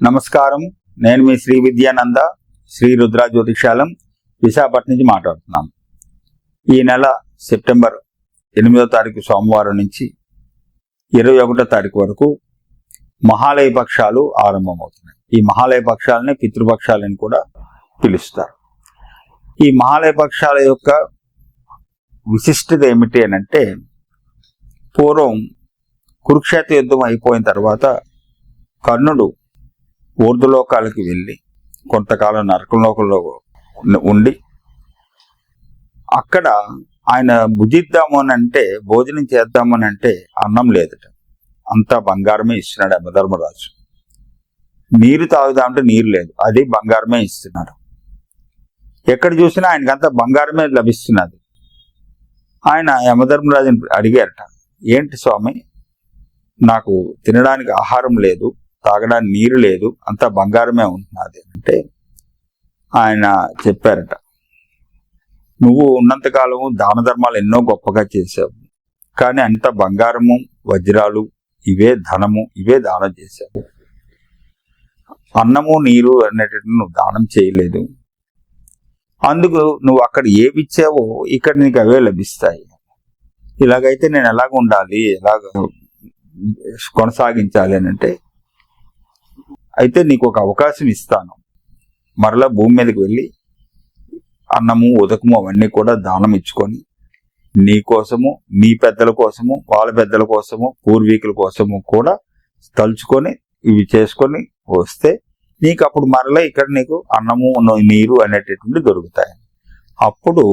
నమస్కారం. నేను మీ శ్రీ విద్యానంద శ్రీ రుద్రా జ్యోతిషాలం విశాఖపట్నం నుంచి మాట్లాడుతున్నాను ఈ నెల సెప్టెంబర్ ఎనిమిదో తారీఖు సోమవారం నుంచి ఇరవై ఒకటో తారీఖు వరకు మహాలయ పక్షాలు ఆరంభమవుతున్నాయి. ఈ మహాలయ పక్షాలని పితృపక్షాలని కూడా పిలుస్తారు. ఈ మహాలయ పక్షాల యొక్క విశిష్టత ఏమిటి అని అంటే పూర్వం కురుక్షేత్ర యుద్ధం అయిపోయిన తర్వాత కర్ణుడు ఊర్ధలోకాలకి వెళ్ళి కొంతకాలం నరకలోకంలో ఉండి అక్కడ ఆయన భుజిద్దాము అని అంటే భోజనం చేద్దామని అంటే అన్నం లేదట. అంతా బంగారమే ఇస్తున్నాడు యమధర్మరాజు నీరు తాగుదామంటే నీరు లేదు. అది బంగారమే ఇస్తున్నాడు. ఎక్కడ చూసినా ఆయనకంతా బంగారమే లభిస్తున్నది. ఆయన యమధర్మరాజుని అడిగారట ఏంటి స్వామి నాకు తినడానికి ఆహారం లేదు తాగడానికి నీరు లేదు అంతా బంగారమే ఉంటున్నది అంటే ఆయన చెప్పారట నువ్వు ఉన్నంతకాలము దాన ధర్మాలు ఎన్నో గొప్పగా చేసావు కానీ అంత బంగారము వజ్రాలు ఇవే ధనము ఇవే దానం చేశావు. అన్నము నీరు అనేటట్టు నువ్వు దానం చేయలేదు. అందుకు నువ్వు అక్కడ ఏవి ఇచ్చావో ఇక్కడ నీకు అవే లభిస్తాయి. ఇలాగైతే నేను ఎలాగ ఉండాలి ఎలాగ కొనసాగించాలి అని అంటే అయితే నీకు ఒక అవకాశం ఇస్తాను. మరలా భూమి మీదకి వెళ్ళి అన్నము ఉదకము అవన్నీ కూడా దానం ఇచ్చుకొని నీ కోసము మీ పెద్దల కోసము వాళ్ళ పెద్దల కోసము పూర్వీకుల కోసము కూడా తలుచుకొని ఇవి చేసుకొని వస్తే నీకు అప్పుడు మరలా ఇక్కడ నీకు అన్నము నీరు అనేటటువంటి దొరుకుతాయి. అప్పుడు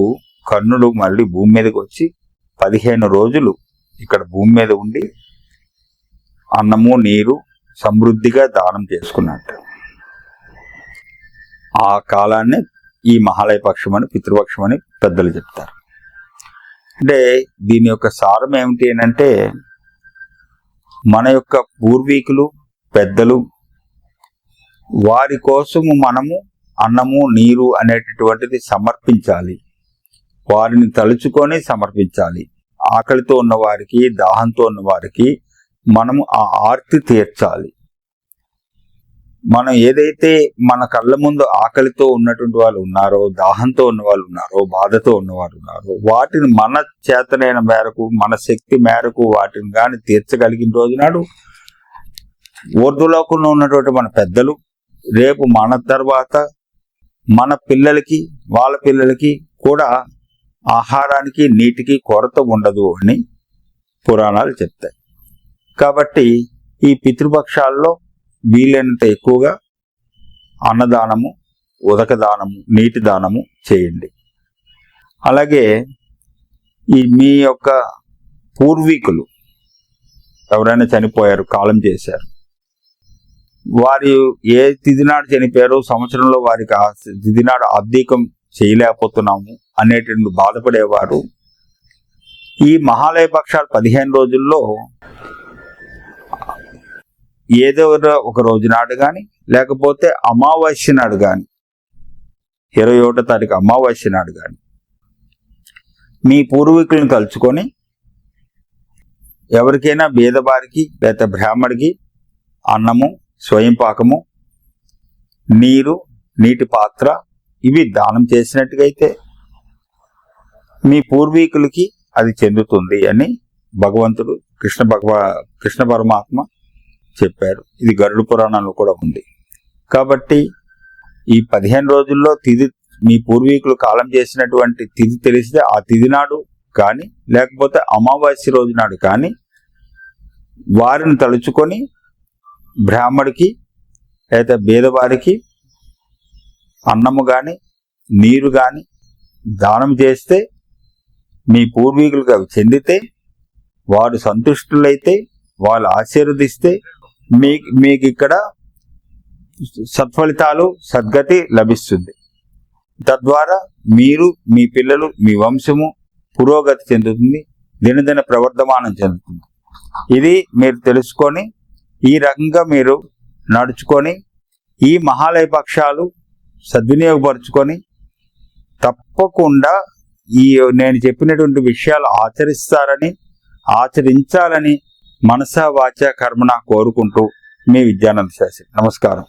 కర్ణుడు మళ్ళీ భూమి మీదకి వచ్చి పదిహేను రోజులు ఇక్కడ భూమి మీద ఉండి అన్నము నీరు సమృద్ధిగా దానం చేసుకున్నట్టు. ఆ కాలాన్ని ఈ మహాలయ పక్షం అని పితృపక్షం అని పెద్దలు చెప్తారు. అంటే దీని యొక్క సారం ఏమిటి అంటే మన యొక్క పూర్వీకులు పెద్దలు వారి కోసము మనము అన్నము నీరు అనేటటువంటిది సమర్పించాలి. వారిని తలుచుకొని సమర్పించాలి. ఆకలితో ఉన్నవారికి దాహంతో ఉన్న వారికి మనము ఆ ఆర్తి తీర్చాలి. మనం ఏదైతే మన కళ్ళ ముందు ఆకలితో ఉన్నటువంటి వాళ్ళు ఉన్నారో దాహంతో ఉన్న వాళ్ళు ఉన్నారో బాధతో ఉన్నవారు ఉన్నారో వాటిని మన చేతనైన మేరకు మన శక్తి మేరకు వాటిని కానీ తీర్చగలిగిన రోజునాడు ఊర్ధులోకంలో ఉన్నటువంటి మన పెద్దలు రేపు మన తర్వాత మన పిల్లలకి వాళ్ళ పిల్లలకి కూడా ఆహారానికి నీటికి కొరత ఉండదు అని పురాణాలు చెప్తాయి. కాబట్టి ఈ పితృపక్షాల్లో వీలైనంత ఎక్కువగా అన్నదానము ఉదక దానము నీటి దానము చేయండి. అలాగే ఈ మీ యొక్క పూర్వీకులు ఎవరైనా చనిపోయారు కాలం చేశారు వారి ఏ తిథినాడు చనిపోయారో సంవత్సరంలో వారికి ఆ తిథినాడు అద్దీకం చేయలేకపోతున్నాము అనేటువంటి బాధపడేవారు. ఈ మహాలయ పక్షాలు పదిహేను రోజుల్లో ఏదో ఒక రోజు నాడు కానీ లేకపోతే అమావాస్య నాడు కానీ ఇరవై ఒకటో తారీఖు అమావాస్య నాడు కానీ మీ పూర్వీకులను తలుచుకొని ఎవరికైనా బీదవారికి లేదా బ్రాహ్మడికి అన్నము స్వయం పాకము నీరు నీటి పాత్ర ఇవి దానం చేసినట్టుగైతే మీ పూర్వీకులకి అది చెందుతుంది అని భగవంతుడు కృష్ణ భగవ కృష్ణ పరమాత్మ చెప్పారు. ఇది గరుడు పురాణంలో కూడా ఉంది. కాబట్టి ఈ పదిహేను రోజుల్లో తిథి మీ పూర్వీకులు కాలం చేసినటువంటి తిథి తెలిస్తే ఆ తిది నాడు కానీ లేకపోతే అమావాస్య రోజు నాడు కానీ వారిని తలుచుకొని బ్రాహ్మడికి లేదా బీదవారికి అన్నము కానీ నీరు కానీ దానం చేస్తే మీ పూర్వీకులకు అవి చెందితే వారు సంతుష్టులైతే వాళ్ళు ఆశీర్వదిస్తే మీ మీకు ఇక్కడ సత్ఫలితాలు సద్గతి లభిస్తుంది. తద్వారా మీరు మీ పిల్లలు మీ వంశము పురోగతి చెందుతుంది దినదిన ప్రవర్ధమానం చెందుతుంది. ఇది మీరు తెలుసుకొని ఈ రకంగా మీరు నడుచుకొని ఈ మహాలయ పక్షాలు సద్వినియోగపరుచుకొని తప్పకుండా ఈ నేను చెప్పినటువంటి విషయాలు ఆచరిస్తారని ఆచరించాలని మనస వాచ కర్మన కోరుకుంటూ మీ విద్యానంద శాస్త్రి. నమస్కారం.